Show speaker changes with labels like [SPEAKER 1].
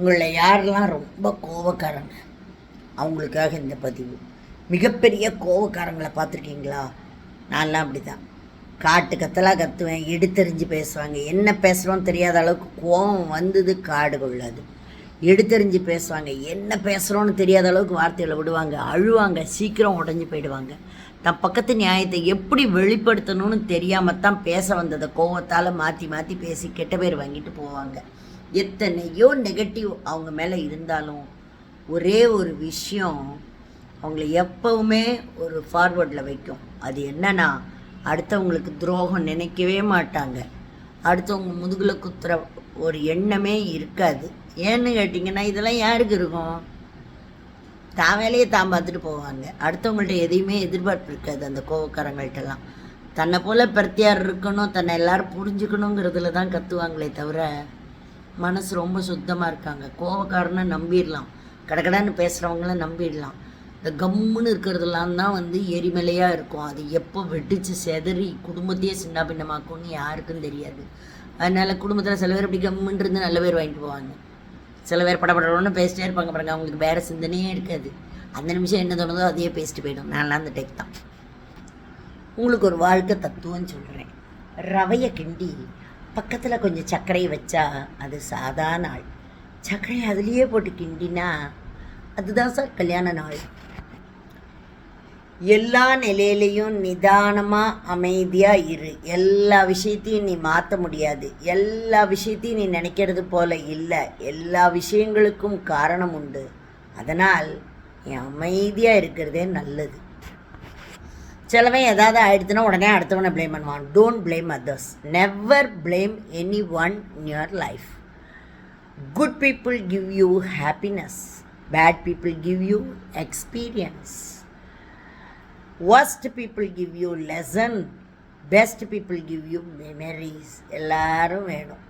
[SPEAKER 1] உங்களில் யாரெல்லாம் ரொம்ப கோவக்காரங்க அவங்களுக்காக இந்த பதிவு. மிகப்பெரிய கோவக்காரங்களை பார்த்துருக்கீங்களா? நான்லாம் அப்படி தான் காட்டு கத்தலாக கத்துவேன் எடுத்தெறிஞ்சு பேசுவாங்க. என்ன பேசுகிறோன்னு தெரியாத அளவுக்கு கோவம் வந்தது காடு கொள்ளாது எடுத்தெறிஞ்சு பேசுவாங்க. என்ன பேசுகிறோன்னு தெரியாத அளவுக்கு வார்த்தைகளை விடுவாங்க. அழுவாங்க. சீக்கிரம் உடஞ்சி போயிடுவாங்க. தன் பக்கத்து நியாயத்தை எப்படி வெளிப்படுத்தணும்னு தெரியாமல் தான் பேச வந்ததை கோவத்தால் மாற்றி மாற்றி பேசி கெட்ட பேர் வாங்கிட்டு போவாங்க. எத்தனையோ நெகட்டிவ் அவங்க மேலே இருந்தாலும் ஒரே ஒரு விஷயம் அவங்கள எப்பவுமே ஒரு ஃபார்வர்டில் வைக்கும். அது என்னன்னா அடுத்தவங்களுக்கு துரோகம் நினைக்கவே மாட்டாங்க. அடுத்தவங்க முதுகில் குத்துற ஒரு எண்ணமே இருக்காது. ஏன்னு கேட்டிங்கன்னா இதெல்லாம் யாருக்கு இருக்கும்? தான் வேலையை தான் பார்த்துட்டு போவாங்க. அடுத்தவங்கள்ட்ட எதையுமே எதிர்பார்ப்பு இருக்காது அந்த கோவக்காரங்கள்ட்டலாம். தன்னை போல் பிரத்தியார் இருக்கணும் தன்னை எல்லோரும் புரிஞ்சுக்கணுங்கிறதுல தான் கத்துவாங்களே தவிர மனசு ரொம்ப சுத்தமாக இருக்காங்க. கோவக்காரனை நம்பிடலாம். கடகடான்னு பேசுகிறவங்கள நம்பிடலாம். இந்த கம்முன்னு இருக்கிறதெல்லாம் தான் வந்து எரிமலையாக இருக்கும். அது எப்போ வெடித்து செதறி குடும்பத்தையே சின்ன பின்னமாக்கும்னு யாருக்கும் தெரியாது. அதனால் குடும்பத்தில் சில பேர் இப்படி கம்முன்னு இருந்து நல்ல பேர் வாங்கிட்டு போவாங்க. சில பேர் படப்படணும்னு பேசிட்டே இருப்பாங்க பாருங்க. அவங்களுக்கு வேறு சிந்தனையே இருக்காது. அந்த நிமிஷம் என்ன தோணுதோ அதையே பேசிட்டு போயிடும். நான்லாம் அந்த டைப் தான். உங்களுக்கு ஒரு வாழ்க்கை தத்துவம் சொல்கிறேன் ரவையை கிண்டி பக்கத்தில் கொஞ்சம் சர்க்கரையை வச்சா அது சாதா நாள் சர்க்கரையை அதுலேயே போட்டு கிண்டினா அதுதான் சார் கல்யாண நாள். எல்லா நிலையிலையும் நிதானமாக அமைதியாக இரு. எல்லா விஷயத்தையும் நீ மாற்ற முடியாது. எல்லா விஷயத்தையும் நீ நினைக்கிறது போல இல்லை. எல்லா விஷயங்களுக்கும் காரணம் உண்டு. அதனால் நீ அமைதியாக இருக்கிறதே நல்லது. சிலவன் ஏதாவது ஆயிடுச்சுன்னா உடனே அடுத்தவனை ப்ளேம் பண்ணுவான். Don't blame others never blame anyone in your life good people give you happiness bad people give you experience worst people give you lesson best people give you memories எல்லாரும் வேணும்.